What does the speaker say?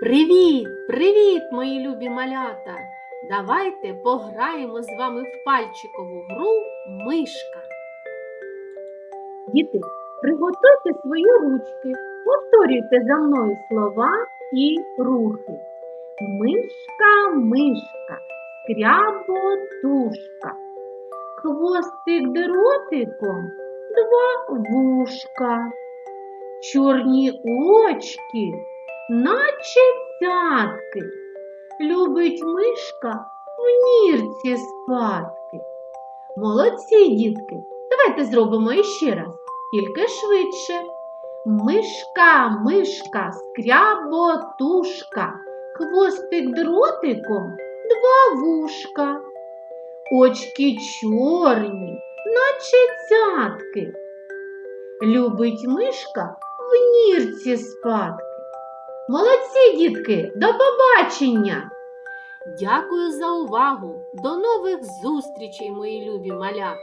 Привіт, привіт, мої любі малята! Давайте пограємо з вами в пальчикову гру мишка. Діти, приготуйте свої ручки, повторюйте за мною слова і рухи. Мишка, мишка, скряботушка, хвостик дротиком, два вушка, чорні очки наче цятки. Любить мишка в нірці спадки. Молодці, дітки, давайте зробимо іще раз, тільки швидше. Мишка, мишка, скряботушка, хвостик дротиком, два вушка. Очки чорні, наче цятки. Любить мишка в нірці спадки. Молодці, дітки, до побачення! Дякую за увагу! До нових зустрічей, мої любі малята!